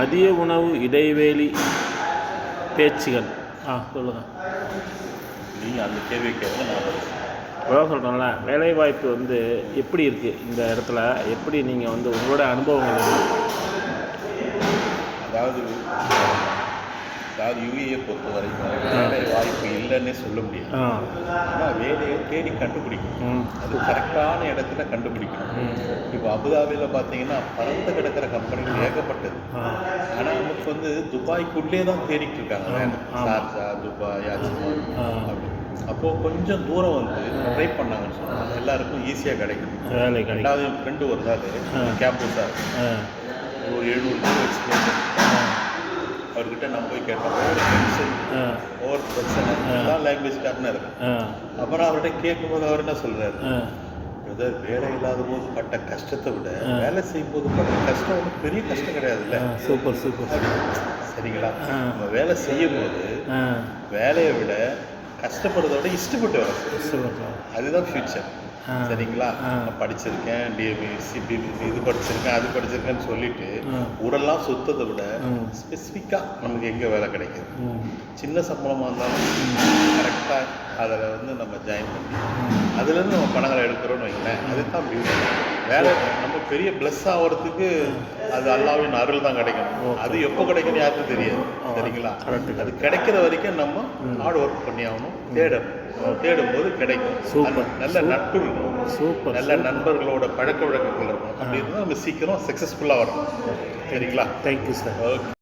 மதிய உணவு இடைவேளை பேச்சுகள். ஆ சொல்லுங்கள் நீங்கள் அந்த கேள்வி கேட்க சொல்கிறேன்ல வேலைவாய்ப்பு வந்து எப்படி இருக்குது இந்த இடத்துல? எப்படி நீங்கள் வந்து உங்களோட அனுபவங்கள்? அதாவது அதாவது யூஏயை பொறுத்த வரைக்கும் வேலை வாய்ப்பு இல்லைன்னே சொல்ல முடியாது. ஆனால் வேலையை தேடி கண்டுபிடிக்கணும். அது கரெக்டான இடத்துல கண்டுபிடிக்கணும். ம். இப்போ அபுதாபியில் பார்த்தீங்கன்னா பறந்து கிடக்கிற கம்பெனிகள் ஏகப்பட்டது. ஆனால் நமக்கு வந்து துபாய்க்குள்ளே தான் தேடிட்டு இருக்காங்க. Sharjah Dubai. அப்படி. அப்போது கொஞ்சம் தூரம் வந்து ட்ரை பண்ணாங்கன்னு சொன்னாங்க எல்லாருக்கும் ஈஸியாக கிடைக்கும். ரெண்டாவது ஃப்ரெண்டு ஒரு ஆ. கேம்பஸ் சார் ஒரு எழுநூறு பேர் எக்ஸ்பீரியன்ஸ் அவர்கிட்ட நான் போய் கேட்டேன் ஒவ்வொரு ஒவ்வொரு பிரச்சனை எல்லாம் லாங்குவேஜ் காரணம் இருக்கு ஆ. அப்புறம் அவர்கிட்ட கேட்கும்போது அவர் என்ன சொல்றாரு? ஆ. பிரதர் வேலை இல்லாத போது பட்ட கஷ்டத்தை விட வேலை செய்யும் போது பட்ட கஷ்டம் ஒன்றும் பெரிய கஷ்டம் கிடையாதுல்ல? சூப்பர் சூப்பர் சரிங்களா. நம்ம வேலை செய்யும் போது வேலையை விட கஷ்டப்படுறதை விட இஷ்டப்பட்டு சூப்பர் அதுதான் ஃபியூச்சர். சரிங்களா? படிச்சிருக்கேன் இது படிச்சிருக்கேன் அது படிச்சிருக்கேன்னு சொல்லிட்டு. ஊரெல்லாம் சுத்ததை விட. ஸ்பெசிஃபிக்காக நமக்கு எங்கே வேலை கிடைக்குது? சின்ன சம்பளமாக இருந்தாலும் கரெக்டாக அதில் வந்து நம்ம ஜாயின் பண்ணி அதுலேருந்து நம்ம பணங்களை எடுக்கிறோம்னு வைங்களேன். அதுதான் பியூட்டி வேலை நம்ம பெரிய ப்ளஸ் ஆகிறதுக்கு அது அல்லாவின் அருள் தான் கிடைக்கணும். அது எப்போ கிடைக்கும்னு யாருக்கும் தெரியாது. சரிங்களா? அது கிடைக்கிற வரைக்கும் நம்ம ஹார்ட் ஒர்க் பண்ணி ஆகணும். தேடணும். தேடும் போது கிடைக்கும். Super. நல்ல- நட்பு இருக்கணும் சூப்பர் நல்ல நண்பர்களோட பழக்க வழக்கங்கள் இருக்கணும் அப்படி இருந்தால் நம்ம சீக்கிரம் சக்ஸஸ்ஃபுல்லாக வரணும் சரிங்களா? Thank you sir okay